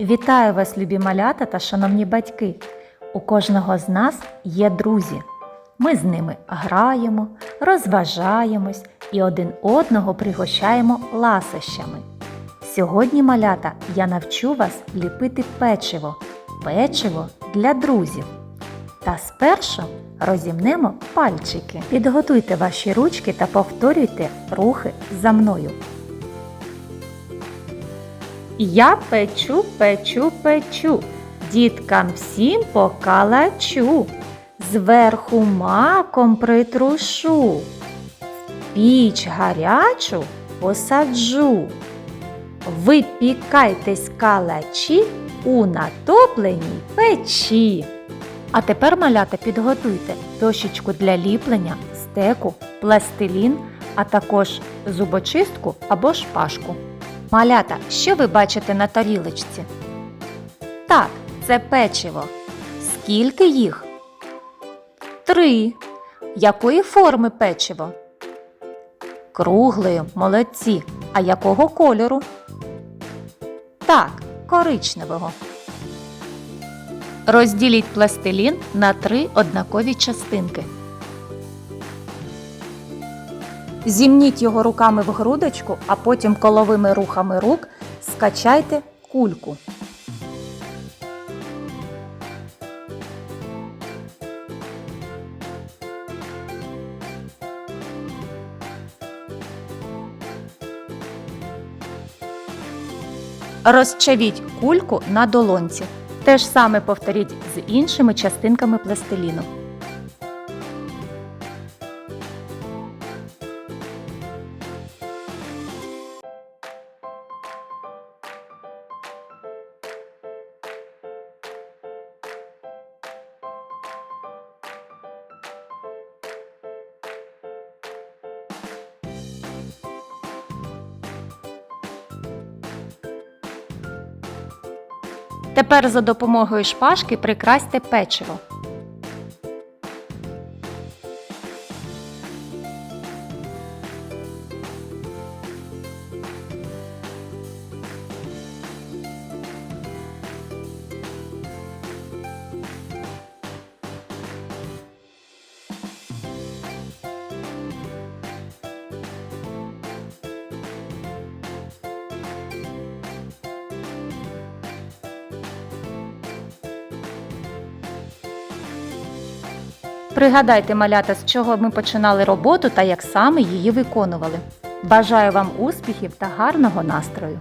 Вітаю вас, любі малята та шановні батьки! У кожного з нас є друзі. Ми з ними граємо, розважаємось і один одного пригощаємо ласощами. Сьогодні, малята, я навчу вас ліпити печиво. Печиво для друзів. Та спершу розімнемо пальчики. Підготуйте ваші ручки та повторюйте рухи за мною. Я печу, печу, печу, діткам всім покалачу, зверху маком притрушу, піч гарячу посаджу. Випікайтесь калачі у натопленій печі. А тепер, малята, підготуйте дощечку для ліплення, стеку, пластилін, а також зубочистку або шпажку. Малята, що ви бачите на тарілочці? Так, це печиво. Скільки їх? Три. Якої форми печиво? Круглої, молодці. А якого кольору? Так, коричневого. Розділіть пластилін на три однакові частинки. Зімніть його руками в грудочку, а потім коловими рухами рук скачайте кульку. Розчавіть кульку на долонці. Те ж саме повторіть з іншими частинками пластиліну. Тепер за допомогою шпажки прикрасьте печиво. Пригадайте, малята, з чого ми починали роботу та як саме її виконували. Бажаю вам успіхів та гарного настрою!